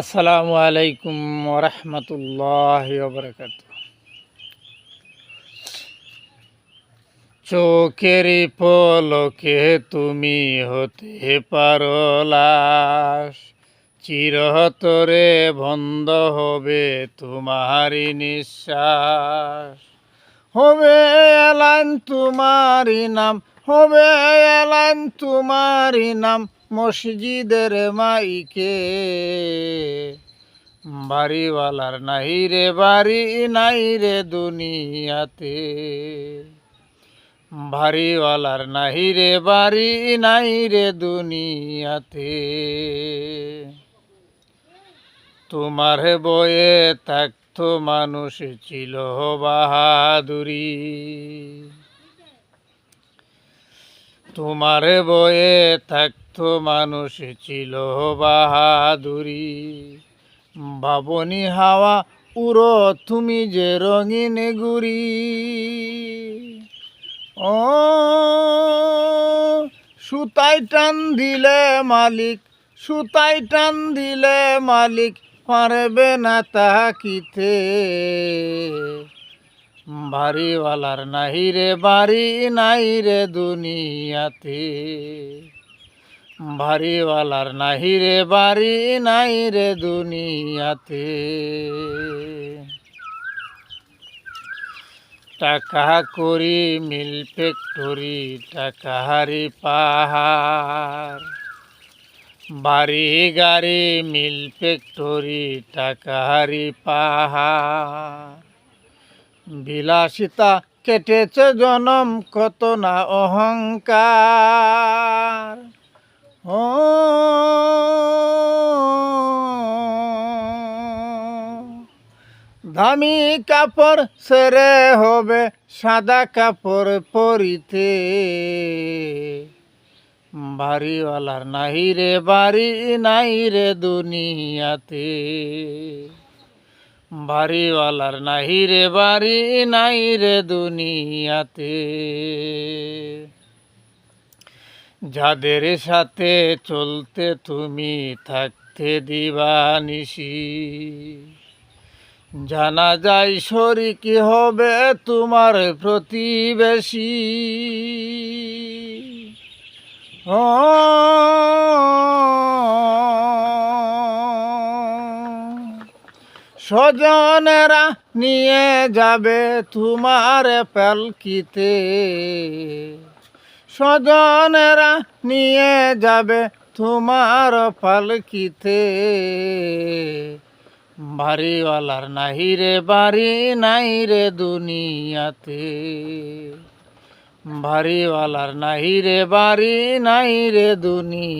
আসসালামু আলাইকুম রহমতুল্লাহ বরকাত চোখের পলকে তুমি হতে পারো লাশ, চিরতরে বন্ধ হবে তোমারই নিঃশ্বাস। হবে এলান তোমারই নাম, হবে এলান তোমারই নাম, মসজিদের মাইকে। বাড়িওয়ালার নাই রে, বাড়ি নাই রে দুনিয়াতে। বাড়িওয়ালার নাই রে, বাড়ি নাই রে দুনিয়াতে। তোমার বয়ে থাকতো মানুষ ছিল বাহাদুরি। তোমার বয়ে থাকতো মানুষ ছিল বাহাদুরি। বাবনি হাওয়া উড়ো, তুমি যে রঙিন গুড়ি। ও সুতাই টান দিলে মালিক সুতাই টান দিলে মালিক, পারবে না তাকিতে বাড়িওয়ালার নাহি রে, বাড়ি নাই রে দুনিয়াতে। বাড়িওয়ালার নাহি রে, বাড়ি নাই রে দুনিয়াতে। টাকা করি মিল ফ্যাক্টরি টাকাহারি পাহাড়। বাড়ি গাড়ি মিল ফ্যাক্টরি টাকাহারি পাহাড়। বিলাসিতা কেটেছে জনম, কত না অহংকার। দামি কাপড় সেরে হবে সাদা কাপড় পরিতে। বাড়িওয়ালার নাই রে, বাড়ি নাই রে দুনিয়াতে। বাড়িওয়ালার নাহি রে, বাড়ি নাই রে দুনিয়াতে। যাদের সাথে চলতে তুমি থাকতে দিবা নিশি জানা যায় শরিকি হবে তোমার প্রতিবেশী। ও, স্বজনেরা নিয়ে যাবে তোমার পালকিতে স্বজনেরা নিয়ে যাবে তোমার পালকিতে। বাড়িওয়ালার নাহি রে, বাড়ি নাই রে দুনিয়াতে। বাড়িওয়ালার নাহি রে, বাড়ি নাই রে দুনিয়া